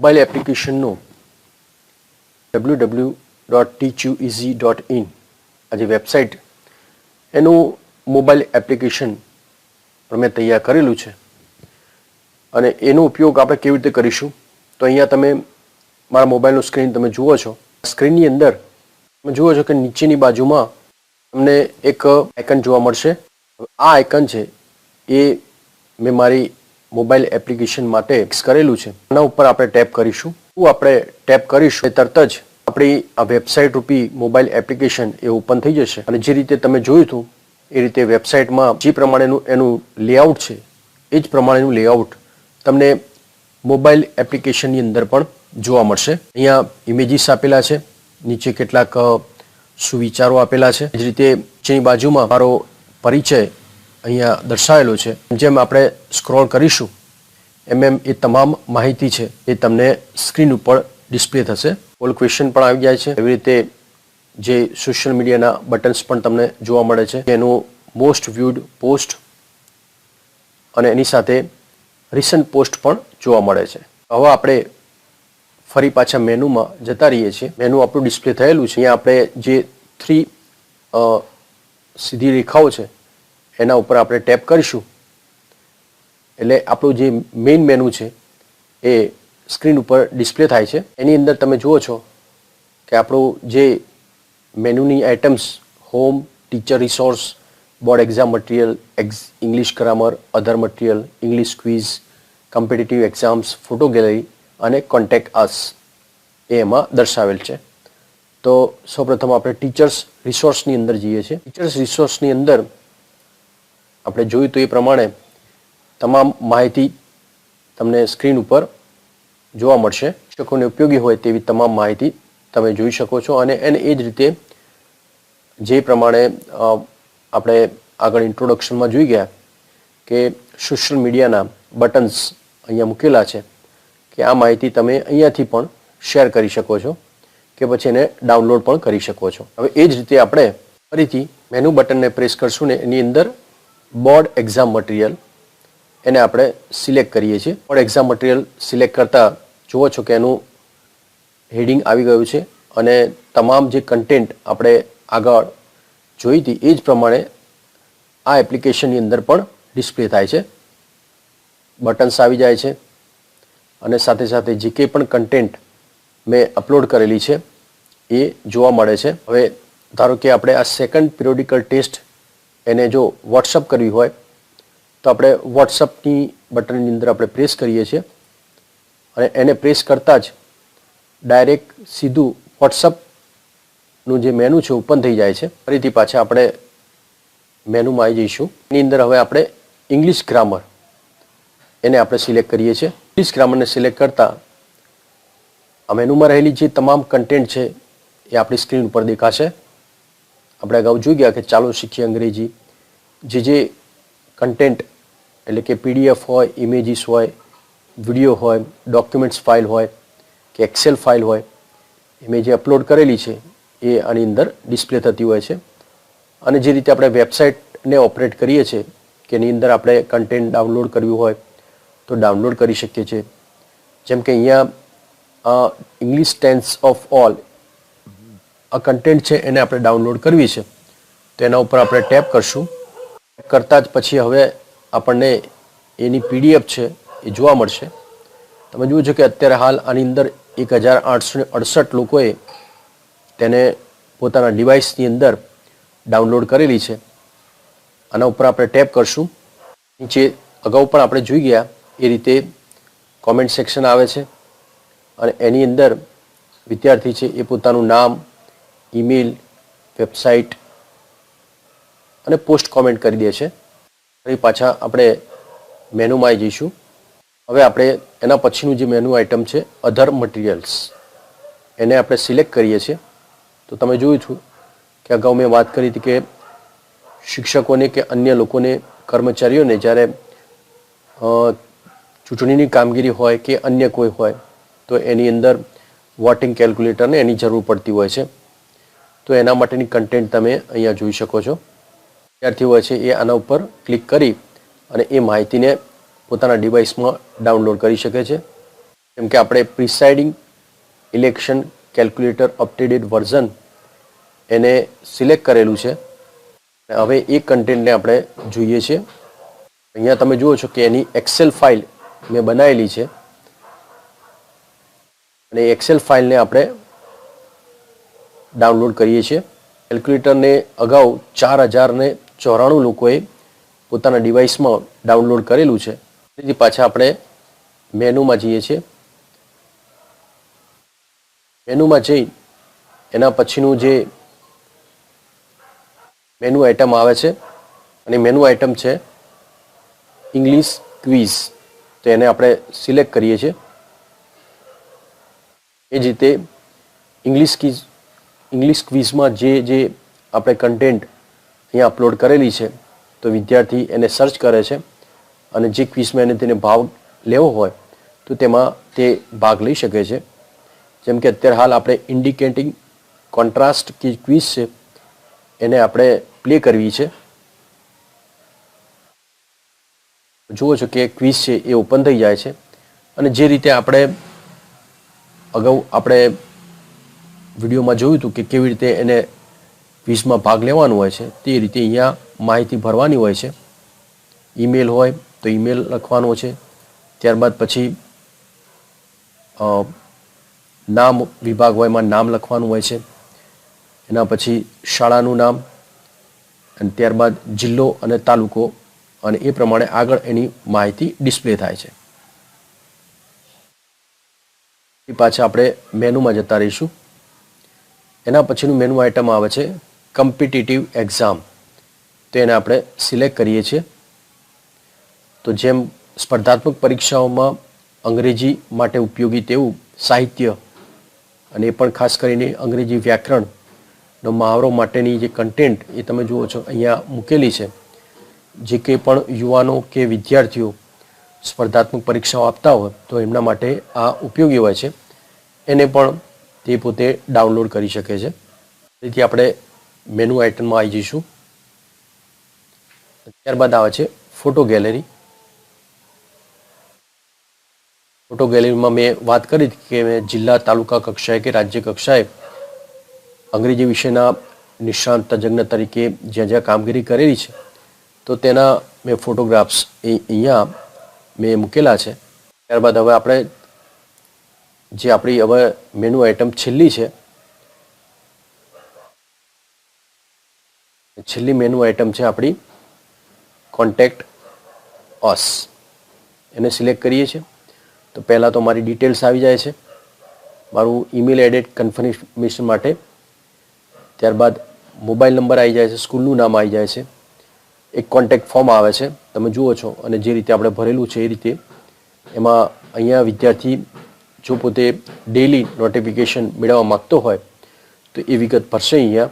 Mobile એપ્લિકેશનનું W W dot teach you easy dot in આ જે website એનું mobile application મેં તૈયાર કરેલું છે. અને એનો ઉપયોગ આપણે કેવી રીતે કરીશું? તો અહીંયા તમે મારા મોબાઈલનું સ્ક્રીન તમે જુઓ છો. સ્ક્રીનની અંદર તમે જુઓ છો કે નીચેની બાજુમાં તમને એક આઇકન જોવા મળશે. આ આઇકન છે એ મેં મારી મોબાઈલ એપ્લિકેશન માટે ફિક્સ કરેલું છે. એના ઉપર આપણે ટેપ કરીશું. શું આપણે ટેપ કરીશું? તરત જ આપણી આ વેબસાઇટ રૂપી મોબાઈલ એપ્લિકેશન એ ઓપન થઈ જશે. અને જે રીતે તમે જોયું હતું, એ રીતે વેબસાઇટમાં જે પ્રમાણેનું એનું લેઆઉટ છે, એ જ પ્રમાણેનું લેઆઉટ તમને મોબાઈલ એપ્લિકેશનની અંદર પણ જોવા મળશે. અહીંયા ઇમેજીસ આપેલા છે, નીચે કેટલાક સુવિચારો આપેલા છે. જ રીતે જેની બાજુમાં મારો પરિચય અહીંયા દર્શાવેલું છે. જેમ આપણે સ્ક્રોલ કરીશું, એમ એમ એ તમામ માહિતી છે એ તમને સ્ક્રીન ઉપર ડિસ્પ્લે થશે. ઓલ ક્વેશ્ચન પણ આવી જાય છે. એવી રીતે જે સોશિયલ મીડિયાના બટન્સ પણ તમને જોવા મળે છે. એનું મોસ્ટ વ્યૂડ પોસ્ટ અને એની સાથે રિસન્ટ પોસ્ટ પણ જોવા મળે છે. હવે આપણે ફરી પાછા મેનુમાં જતા રહીએ છીએ. મેનુ આપણું ડિસ્પ્લે થયેલું છે. અહીંયા આપણે જે થ્રી સીધી રેખાઓ છે એના ઉપર આપણે ટેપ કરીશું. એટલે આપણું જે મેઇન મેનુ છે, એ સ્ક્રીન ઉપર ડિસ્પ્લે થાય છે. એની અંદર તમે જુઓ છો કે આપણું જે મેનુની items home teacher resource board exam material English grammar other material English quiz competitive exams photo gallery અને કોન્ટેક્ટ અસ એ એમાં દર્શાવેલ છે. તો સૌપ્રથમ આપણે ટીચર્સ રિસોર્સની અંદર જઈએ છીએ. ટીચર્સ રિસોર્સની અંદર આપણે જોયું તો એ પ્રમાણે તમામ માહિતી તમને સ્ક્રીન ઉપર જોવા મળશે. શિક્ષકોને ઉપયોગી હોય તેવી તમામ માહિતી તમે જોઈ શકો છો અને એને એ જ રીતે જે પ્રમાણે આપણે આગળ ઇન્ટ્રોડક્શનમાં જોઈ ગયા કે સોશિયલ મીડિયાના બટન્સ અહીંયા મૂકેલા છે કે આ માહિતી તમે અહીંયાથી પણ શેર કરી શકો છો કે પછી એને ડાઉનલોડ પણ કરી શકો છો. હવે એ જ રીતે આપણે ફરીથી મેનુ બટનને પ્રેસ કરશું ને એની અંદર બોર્ડ એક્ઝામ મટીરિયલ એને આપણે સિલેક્ટ કરીએ છીએ. બોર્ડ એક્ઝામ મટીરિયલ સિલેક્ટ કરતા જુઓ છો કે એનું હેડિંગ આવી ગયું છે અને તમામ જે કન્ટેન્ટ આપણે આગળ જોઈ હતી એ જ પ્રમાણે આ એપ્લિકેશનની અંદર પણ ડિસ્પ્લે થાય છે. બટન્સ આવી જાય છે અને સાથે સાથે જે કંઈ પણ કન્ટેન્ટ મેં અપલોડ કરેલી છે એ જોવા મળે છે. હવે ધારો કે આપણે આ સેકન્ડ પિરિયોડિકલ ટેસ્ટ એને જો વોટ્સઅપ કરવી હોય, તો આપણે વોટ્સઅપની બટનની અંદર આપણે પ્રેસ કરીએ છીએ અને એને પ્રેસ કરતાં જ ડાયરેક્ટ સીધું વોટ્સઅપનું જે મેનુ છે ઓપન થઈ જાય છે. ફરીથી પાછા આપણે મેનુમાં આવી જઈશું. એની અંદર હવે આપણે ઇંગ્લિશ ગ્રામર એને આપણે સિલેક્ટ કરીએ છીએ. ઇંગ્લિશ ગ્રામરને સિલેક્ટ કરતા આ મેનુમાં રહેલી જે તમામ કન્ટેન્ટ છે, એ આપણી સ્ક્રીન ઉપર દેખાશે. આપણે અગાઉ જોઈ ગયા કે ચાલો શીખીએ અંગ્રેજી. જે જે કન્ટેન્ટ એટલે કે પીડીએફ હોય ઇમેજીસ હોય વીડિયો હોય ડોક્યુમેન્ટ્સ ફાઇલ હોય, કે એક્સેલ ફાઇલ હોય, એ મેં જે અપલોડ કરેલી છે, એ આની અંદર ડિસ્પ્લે થતી હોય છે. અને જે રીતે આપણે વેબસાઇટને ઓપરેટ કરીએ છીએ, કે એની અંદર આપણે કન્ટેન્ટ ડાઉનલોડ કરવું હોય, તો ડાઉનલોડ કરી શકીએ છીએ. જેમ કે અહીંયા ઇંગ્લિશ ટેન્સ ઓફ ઓલ આ કન્ટેન્ટ છે, એને આપણે ડાઉનલોડ કરવી છે. તો એના ઉપર આપણે ટેપ કરશું. કરતાં જ પછી હવે આપણને એની પીડીએફ છે એ જોવા મળશે. તમે જુઓ છો કે અત્યારે હાલ આની અંદર એક હજાર આઠસો અડસઠ લોકોએ તેને પોતાના ડિવાઇસની અંદર ડાઉનલોડ કરેલી છે. આના ઉપર આપણે ટેપ કરશું. નીચે અગાઉ પણ આપણે જોઈ ગયા એ રીતે કોમેન્ટ સેક્શન આવે છે અને એની અંદર વિદ્યાર્થી છે એ પોતાનું નામ, ઈમેલ, વેબસાઇટ અને પોસ્ટ કોમેન્ટ કરી દે છે. ફરી પાછા આપણે મેનુમાં આવી જઈશું. હવે આપણે એના પછીનું જે મેનુ આઇટમ છે અધર મટીરિયલ્સ એને આપણે સિલેક્ટ કરીએ છીએ. તો તમે જોયું છું કે અગાઉ મેં વાત કરી હતી કે શિક્ષકોને કે અન્ય લોકોને, કર્મચારીઓને જ્યારે ચૂંટણીની કામગીરી હોય કે અન્ય કોઈ હોય, તો એની અંદર વોટિંગ કેલ્ક્યુલેટરને એની જરૂર પડતી હોય છે. તો એના માટેની કન્ટેન્ટ તમે અહીંયા જોઈ શકો છો. વિદ્યાર્થી હોય છે, એ આના ઉપર ક્લિક કરી અને એ માહિતીને પોતાના ડિવાઇસમાં ડાઉનલોડ કરી શકે છે. કેમ કે આપણે presiding election calculator updated version એને સિલેક્ટ કરેલું છે. હવે એ કન્ટેન્ટને આપણે જોઈએ છીએ. અહીંયા તમે જુઓ છો કે એની એક્સેલ ફાઇલ મેં બનાવેલી છે. અને એક્સેલ ફાઇલને આપણે ડાઉનલોડ કરીએ છીએ. કેલ્ક્યુલેટરને અગાઉ ચાર હજારને ચોરાણું લોકોએ પોતાના ડિવાઇસમાં ડાઉનલોડ કરેલું છે. તેથી પાછા આપણે મેનુમાં જઈએ છીએ. મેનુમાં જઈ એના પછીનું જે મેનુ આઇટમ આવે છે, અને મેનુ આઇટમ છે ઇંગ્લિશ ક્વિઝ તો એને આપણે સિલેક્ટ કરીએ છીએ. એ જ રીતે ઇંગ્લિશ ક્વિઝ ઇંગ્લિશ ક્વિઝમાં જે જે આપણે કન્ટેન્ટ અહીંયા અપલોડ કરેલી છે, તો વિદ્યાર્થી એને સર્ચ કરે છે અને જે ક્વિઝમાં એને તેને ભાગ લેવો હોય, તો તેમાં તે ભાગ લઈ શકે છે. જેમ કે અત્યારે હાલ આપણે ઇન્ડિકેટિંગ કોન્ટ્રાસ્ટ ક્વિઝ છે, એને આપણે પ્લે કરવી છે. જુઓ છો કે ક્વિઝ છે એ ઓપન થઈ જાય છે અને જે રીતે આપણે અગાઉ આપણે વિડીયોમાં જોયું હતું કે કેવી રીતે એને ક્વિઝમાં ભાગ લેવાનો હોય છે, તે રીતે અહીંયા માહિતી ભરવાની હોય છે. ઈમેલ હોય તો ઈમેલ લખવાનો છે. ત્યારબાદ પછી નામ વિભાગ હોય એમાં નામ લખવાનું હોય છે. એના પછી શાળાનું નામ અને ત્યારબાદ જિલ્લો અને તાલુકો અને એ પ્રમાણે આગળ એની માહિતી ડિસ્પ્લે થાય છે. પાછા આપણે મેનુમાં જતા રહીશું. એના પછીનું મેનુ આઇટમ આવે છે કમ્પિટિટિવ એક્ઝામ તો એને આપણે સિલેક્ટ કરીએ છીએ. તો જેમ સ્પર્ધાત્મક પરીક્ષાઓમાં અંગ્રેજી માટે ઉપયોગી તેવું સાહિત્ય અને એ પણ ખાસ કરીને અંગ્રેજી વ્યાકરણનો મહાવરો માટેની જે કન્ટેન્ટ એ તમે જુઓ છો અહીંયા મૂકેલી છે. જે કંઈ પણ યુવાનો કે વિદ્યાર્થીઓ સ્પર્ધાત્મક પરીક્ષાઓ આપતા હોય તો એમના માટે આ ઉપયોગી હોય છે. એને પણ તે પોતે ડાઉનલોડ કરી શકે છે. તેથી આપણે મેનુ આઇટમમાં આવી જઈશું. ત્યારબાદ આવે છે ફોટો ગેલેરી ફોટો ગેલેરીમાં મેં વાત કરી કે મેં જિલ્લા તાલુકા કક્ષાએ કે રાજ્ય કક્ષાએ અંગ્રેજી વિષયના નિષ્ણાંત તજજ્ઞ તરીકે જ્યાં જ્યાં કામગીરી કરેલી છે, તો તેના મેં ફોટોગ્રાફ્સ એ અહીંયા મેં મૂકેલા છે. ત્યારબાદ હવે આપણે જે આપણી હવે મેનુ આઇટમ છેલ્લી છે છેલ્લી મેનુ આઇટમ છે આપણી કોન્ટેક્ટ ઓસ એને સિલેક્ટ કરીએ છીએ. તો પહેલાં તો મારી ડિટેલ્સ આવી જાય છે. મારું ઈમેલ એડેટ કન્ફર્મેશન માટે. ત્યારબાદ મોબાઈલ નંબર આવી જાય છે. સ્કૂલનું નામ આવી જાય છે. એક કોન્ટેક્ટ ફોર્મ આવે છે. તમે જુઓ છો અને જે રીતે આપણે ભરેલું છે એ રીતે એમાં અહીંયા વિદ્યાર્થી જો પોતે ડેલી નોટિફિકેશન મેળવવા માગતો હોય તો એ વિગત ભરશે અહીંયા.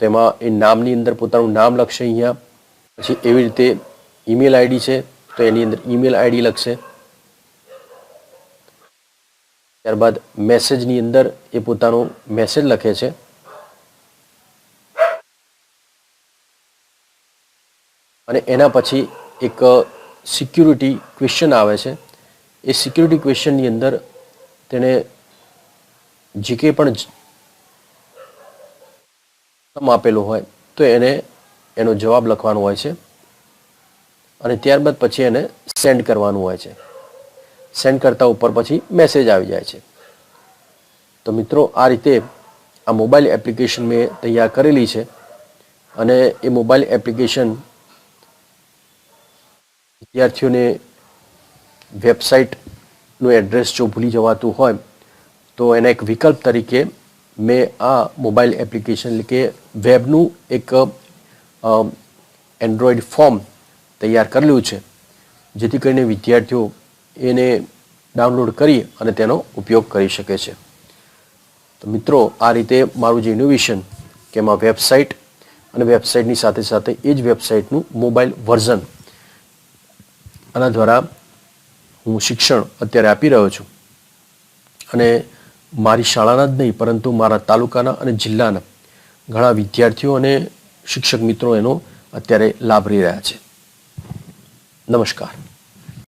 તેમાં એ નામની અંદર પોતાનું નામ લખશે અહીંયા. પછી એવી રીતે ઈમેલ આઈડી છે, તો એની અંદર ઈમેલ આઈડી લખશે. ત્યારબાદ મેસેજની અંદર એ પોતાનો મેસેજ લખે છે. અને એના પછી એક સિક્યુરિટી ક્વેશ્ચન આવે છે. એ સિક્યુરિટી ક્વેશ્ચનની અંદર તેણે જે કંઈ પણ આપેલો હોય, તો એને એનો જવાબ લખવાનો હોય છે. અને ત્યારબાદ પછી એને સેન્ડ કરવાનું હોય છે. સેન્ડ કરતા ઉપર પછી મેસેજ આવી જાય છે. તો મિત્રો, આ રીતે આ મોબાઈલ એપ્લિકેશન મેં તૈયાર કરેલી છે. અને એ મોબાઈલ એપ્લિકેશન વિદ્યાર્થીઓને વેબસાઇટનું એડ્રેસ જો ભૂલી જવાતું હોય, તો એને એક વિકલ્પ તરીકે મેં આ મોબાઈલ એપ્લિકેશન એટલે કે વેબનું એક એન્ડ્રોઈડ ફોર્મ તૈયાર કરેલું છે, જેથી કરીને વિદ્યાર્થીઓ એને ડાઉનલોડ કરી અને તેનો ઉપયોગ કરી શકે છે. તો મિત્રો, આ રીતે મારું જે ઇનોવેશન કે એમાં વેબસાઇટ અને વેબસાઇટની સાથે સાથે એ જ વેબસાઇટનું મોબાઈલ વર્ઝન આના દ્વારા હું શિક્ષણ અત્યારે આપી રહ્યો છું. અને મારી શાળાના જ નહીં, પરંતુ મારા તાલુકાના અને જિલ્લાના ઘણા વિદ્યાર્થીઓ અને શિક્ષક મિત્રો એનો અત્યારે લાભ લઈ રહ્યા છે. નમસ્કાર.